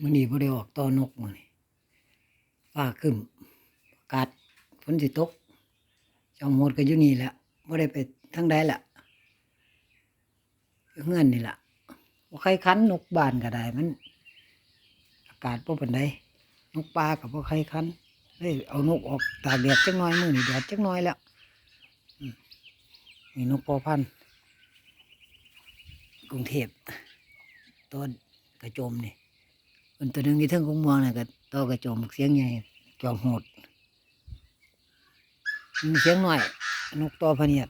มื้อนี้บ่ได้ออกต่อนกมื้อนี้ฟ้าครึ้มอากาศฝนสิตกจอมโหดก็อยู่นี่แหละบ่ได้ไปทางใดละอยู่เฮือนนี่ล่ะบ่ใครคันนกบ้านก็ได้มัน อากาศบ่ปานใดนกป่าก็บ่ใครคันเลยเอานกออกตากแดดจักหน่อยมื้อนี้แดดจักหน่อยแล้วมนี่นกพอพันกรุงเทพต้นกระโจมนี่ มันตัวหนึงที่เทิงของมืองน่ะก็ต่อกระโจมเสียงใหญ่จอมโหดมีเสียงหน่อย นกต่อพเนียด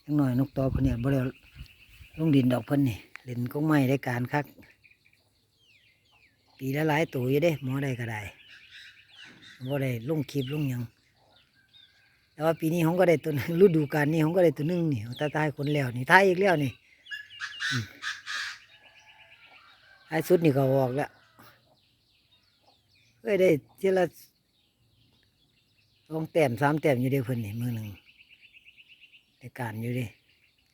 เสียงหน่อย นกต่อพเนียดบ่ได้ลงดินดอกเพิ่นนี่เล่นกงไม้ได้การคักปีละหลายตัวอยู่เด้หมอได้ก็ได้บ่ได้ลงคลิปลงยังแต่ว่าปีนี้ผมก็ได้ตัวหนึ่งฤดูกาลนี้ผมก็ได้ตัวหนึงนี่ตาตายคนแล้วนี่ทายอีกแล้วนี่ ท้ายสุดนี่ก็ออกแล้วเอ้ยได้ทีละสองแต้มสามแต้มอยู่เด้เพิ่นนี่มือหนึ่งในการอยู่ด้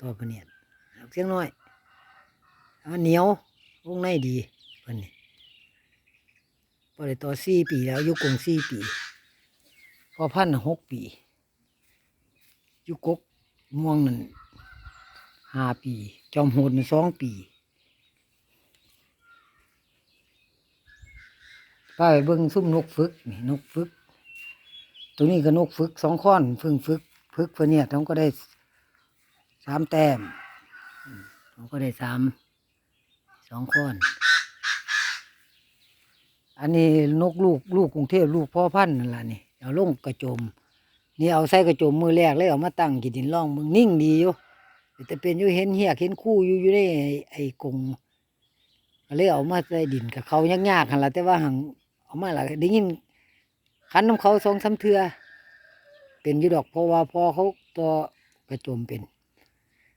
ตัวเพิ่นเนี่ยเอาเสียงน้อยเอาเหนียววงในดีเพิ่นนี่พอได้ต่อสี่ปีแล้วอยุกงสี่ปี พอพันธุ์น่ะหกปีอยุกกม่วงนั่นห้าปี จอมโหดนสองปี ป้าไปเบิ่งซุ่มนกฝึกนี่นกฝึก ตัวนี้ก็นกฝึกสองข้อนฝึงฝึกฝึกเพื่อเนี่ยเขาก็ได้สามแต้มอืมเขาก็ได้สามสองข้อน อันนี้นกลูกลูกกรุงเทพลูกพ่อพันธุ์นั่นละนี่เอาลงกระโจม นี่เอาใส่กระโจมมือแรกเลยเอามาตั้งกินดินร่องมึงนิ่งดีอยู่แต่เป็นอยู่เห็นเหียกเห็นคู่อยู่อยู่ไอ้ไอ้กรงเลยเอามาใส่ดินกับเขายากๆกันละแต่ว่าหัง เอามาละได้ยินคันน้ำเขาสองสาเทือ เป็นอยู่ดอกเพราะว่าพอเขาตัวกระโจมเป็น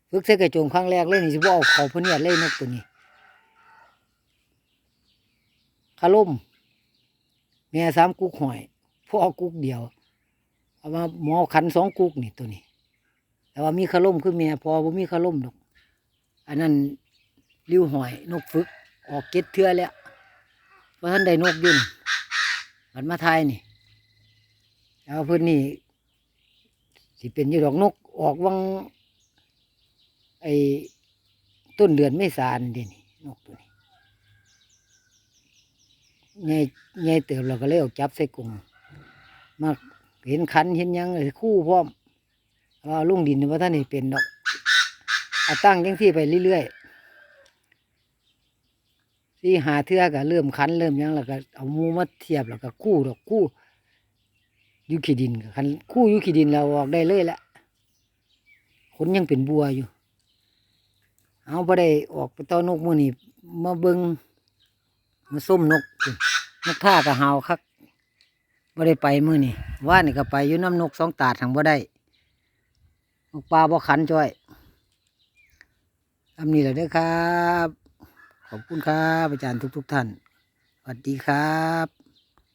ฝึกใส่กระโจมครั้งแรกเลยนี่สิบ่เอาเขาพเนียดเลยนนกตัวนี้คาล่มแม่สามกุกหอยพ่อกุกเดียว เอามาหมอขันสองกุกนี่ตัวนี้ แต่ว่ามีคาล่มคือแม่พอบ่มีคาล่มดอกอันนั้นริ้วหอยนกฝึกออกเก็ดเทือแล้ว เพราะท่านได้นกยุ่นมันมาทยนี่แล้วเพื่อนนี่สิเป็นยู่ดอกนกออกวังไอ้ต้นเดือนไม่สานเดนี่นกตัวนี้ใหญ่ใหญ่เติบเราก็เลยออกจับใส่กรงมาเห็นคันเห็นยังเลยคู่พร้อมว่าลุงดินว่าท่านนี่เป็นดอกเอาตั้งยังที่ไปเรื่อยๆ ที่หาเทือก็เริ่มคันเริ่มยังแล้วก็เอามูมาเทียบแล้วก็คู่ดอกคู่ยุขีดินก็คันคู่ยุขีดินเราออกได้เลยละขนยังเป็นบัวอยู่ เอาไปได้ออกไปต้อนนกมือนี่มาเบิงมาส้มนกนกท่ากับหาวคักบ่ได้ไปมือนี่ว่านี่ก็ไปอยู่น้ำนกสองตาดทางบ่ได้นกปลาบ่ขันจ้อยทำนี่แหละเด้อครับ ขอบคุณครับอาจารย์ทุก ๆ ท่านสวัสดีครับ